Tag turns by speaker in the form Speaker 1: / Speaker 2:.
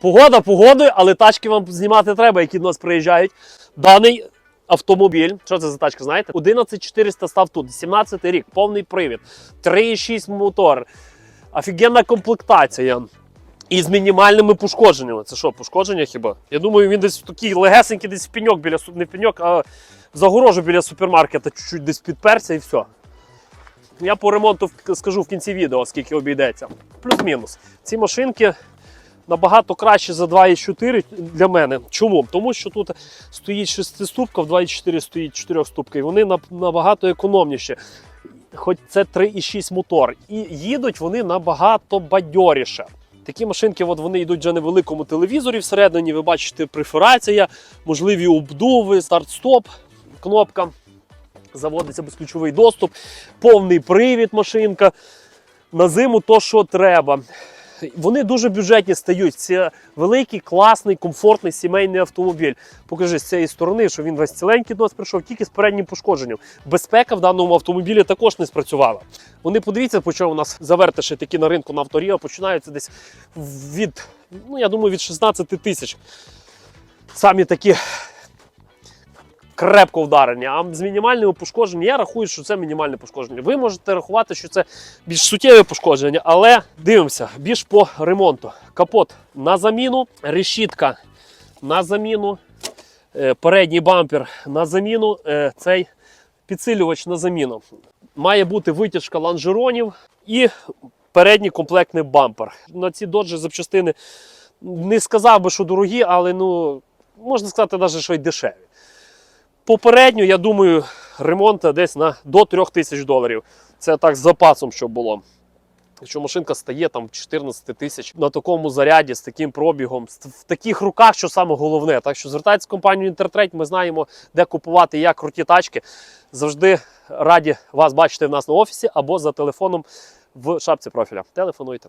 Speaker 1: Погода погодою, але тачки вам знімати треба, які до нас приїжджають. Даний автомобіль, що це за тачка, знаєте? 11400 став тут, 17 рік, повний привід, 3,6 мотор, офігенна комплектація. І з мінімальними пошкодженнями. Це що, пошкодження хіба? Я думаю, він десь такий легесенький, десь в пеньок біля не в пеньок, а в загорожу біля супермаркета, чуть-чуть десь підперся і все. Я по ремонту скажу в кінці відео, скільки обійдеться. Плюс-мінус. Ці машинки набагато краще за 2,4 для мене. Чому? Тому що тут стоїть 6-ступка, в 2,4 стоїть 4-ступка, і вони наб- набагато економніші. Хоч це 3,6 мотор. І їдуть вони набагато бадьоріше. Такі машинки, от вони йдуть вже на великому телевізорі всередині. Ви бачите, преферація, можливі обдуви, старт-стоп, кнопка. Заводиться безключовий доступ, повний привід машинка. На зиму то, що треба. Вони дуже бюджетні стають. Це великий, класний, комфортний сімейний автомобіль. Покажи з цієї сторони, що він весь ціленький до нас прийшов, тільки з переднім пошкодженням. Безпека в даному автомобілі також не спрацювала. Вони подивіться, по чому у нас завертиші такі на ринку на авторіо починаються десь від, ну я думаю, від 16 тисяч. Самі такі крепко вдарені, а з мінімальними пошкодженнями я рахую, що це мінімальне пошкодження. Ви можете рахувати, що це більш суттєве пошкодження, але дивимося більш по ремонту. Капот на заміну, решітка на заміну, е, передній бампер на заміну, е, цей підсилювач на заміну. Має бути витяжка лонжеронів і передній комплектний бампер. На ці доджі запчастини не сказав би, що дорогі, але ну, можна сказати, навіть, що й дешеві. Попередньо, я думаю, ремонт десь на до 3 тисяч доларів. Це так з запасом, щоб було. Якщо машинка стає там 14 тисяч на такому заряді, з таким пробігом, в таких руках, що саме головне. Так що звертайтеся в компанію Інтертрейд, ми знаємо, де купувати як круті тачки. Завжди раді вас бачити в нас на офісі або за телефоном в шапці профіля. Телефонуйте.